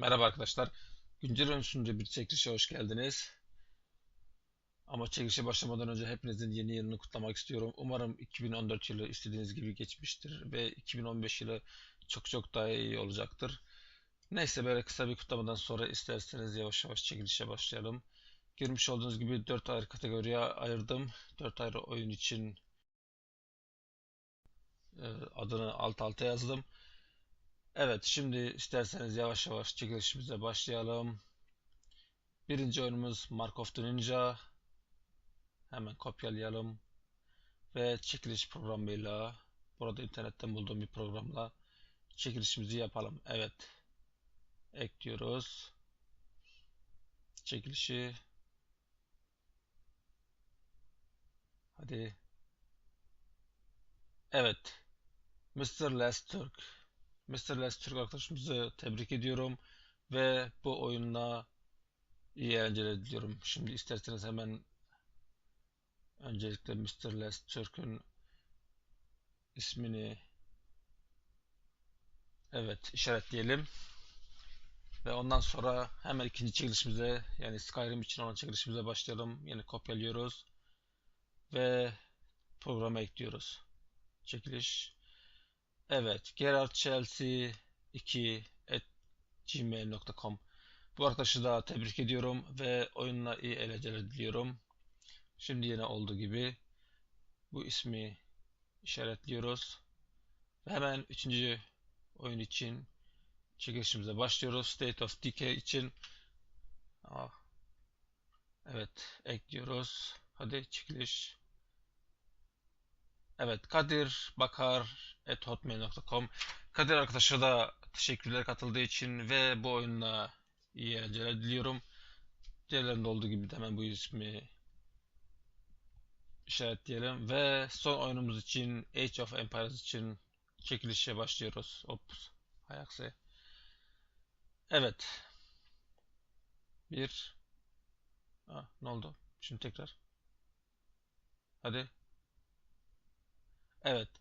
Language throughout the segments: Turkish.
Merhaba arkadaşlar. Güncel sunucu bir çekilişe hoş geldiniz. Ama çekilişe başlamadan önce hepinizin yeni yılını kutlamak istiyorum. Umarım 2014 yılı istediğiniz gibi geçmiştir ve 2015 yılı çok çok daha iyi olacaktır. Neyse böyle kısa bir kutlamadan sonra isterseniz yavaş yavaş çekilişe başlayalım. Görmüş olduğunuz gibi 4 ayrı kategoriye ayırdım. 4 ayrı oyun için e, adını alt alta yazdım. Evet, şimdi isterseniz yavaş yavaş çekilişimize başlayalım. Birinci oyunumuz Mark of the Ninja. Hemen kopyalayalım. Ve çekiliş programıyla, burada internetten bulduğum bir programla çekilişimizi yapalım. Evet, ekliyoruz. Çekilişi. Hadi. Evet. Mr. Last Turk. Mr. Les Türk arkadaşımızı tebrik ediyorum ve bu oyunla iyi eğlenceler diliyorum. Şimdi isterseniz hemen öncelikle Mr. Les Türk'ün ismini evet işaretleyelim. Ve ondan sonra hemen ikinci çekilişimize yani Skyrim için olan çekilişimize başlayalım. Yine kopyalıyoruz. Ve programa ekliyoruz. Çekiliş Evet, Gerard Chelsea 2 at Bu arkadaşı da tebrik ediyorum ve oyunla iyi eğlenceler diliyorum. Şimdi yine olduğu gibi bu ismi işaretliyoruz. Ve hemen üçüncü oyun için çekilişimize başlıyoruz. State of Decay için ah, evet ekliyoruz. Hadi çekiliş. Evet Kadir Bakar hotmail.com Kadir arkadaşa da teşekkürler katıldığı için ve bu oyunla iyi eğlenceler diliyorum. Diğerlerinde olduğu gibi de hemen bu ismi işaretleyelim ve son oyunumuz için Age of Empires için çekilişe başlıyoruz. Ops. Ayakse. Evet. Bir. Ah, ne oldu? Şimdi tekrar. Hadi. Evet.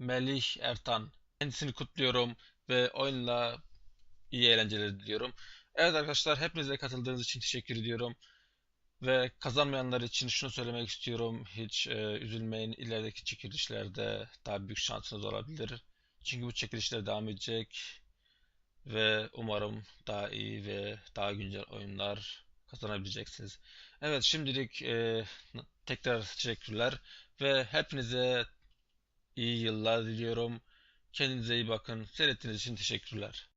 Melih Ertan. Kendisini kutluyorum ve oyunla iyi eğlenceler diliyorum. Evet arkadaşlar hepinize katıldığınız için teşekkür ediyorum. Ve kazanmayanlar için şunu söylemek istiyorum. Hiç e, üzülmeyin. İlerideki çekilişlerde daha büyük şansınız olabilir. Çünkü bu çekilişler devam edecek. Ve umarım daha iyi ve daha güncel oyunlar kazanabileceksiniz. Evet şimdilik e, tekrar teşekkürler. Ve hepinize iyi yıllar diliyorum. Kendinize iyi bakın. Seyrettiğiniz için teşekkürler.